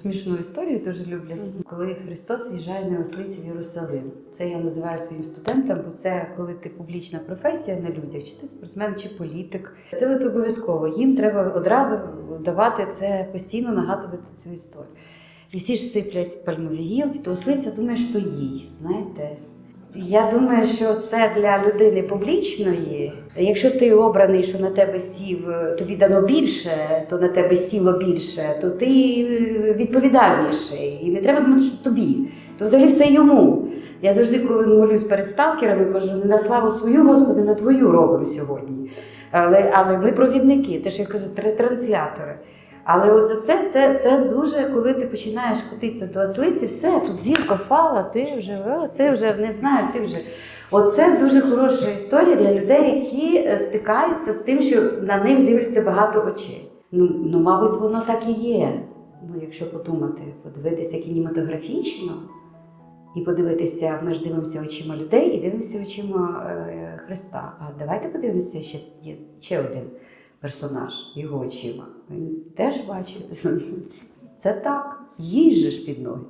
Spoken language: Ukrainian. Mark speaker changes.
Speaker 1: Смішну історію дуже люблять, коли Христос в'їжджає на ослиці в Єрусалим. Це я називаю своїм студентам, бо це коли ти публічна професія на людях, чи ти спортсмен, чи політик. Це не обов'язково. Їм треба одразу давати це постійно нагадувати цю історію. І всі ж сиплять пальмові гілки, то ослиця думає, що їй, знаєте. Я думаю, що це для людини публічної. Якщо ти обраний, що на тебе сів, тобі дано більше, то на тебе сіло більше, то ти відповідальніший. І не треба думати, що тобі. То взагалі все йому. Я завжди, коли молюсь перед сталкерами, кажу, не на славу свою, Господи, на твою робимо сьогодні. Але, але ми провідники, те, що я кажу, тр- транслятори. Але от за це, це, це дуже, коли ти починаєш котитися до ослиці, все, тут зірка впала, ти вже, це вже не знаю, ти вже. Оце дуже хороша історія для людей, які е, стикаються з тим, що на них дивляться багато очей. Ну, ну мабуть, воно так і є. Ну, якщо подумати, подивитися кінематографічно і подивитися, ми ж дивимося очима людей і дивимося очима е, Христа. А давайте подивимося, ще ще один персонаж його очима. Він теж бачив. Це так, їй же ж під ноги.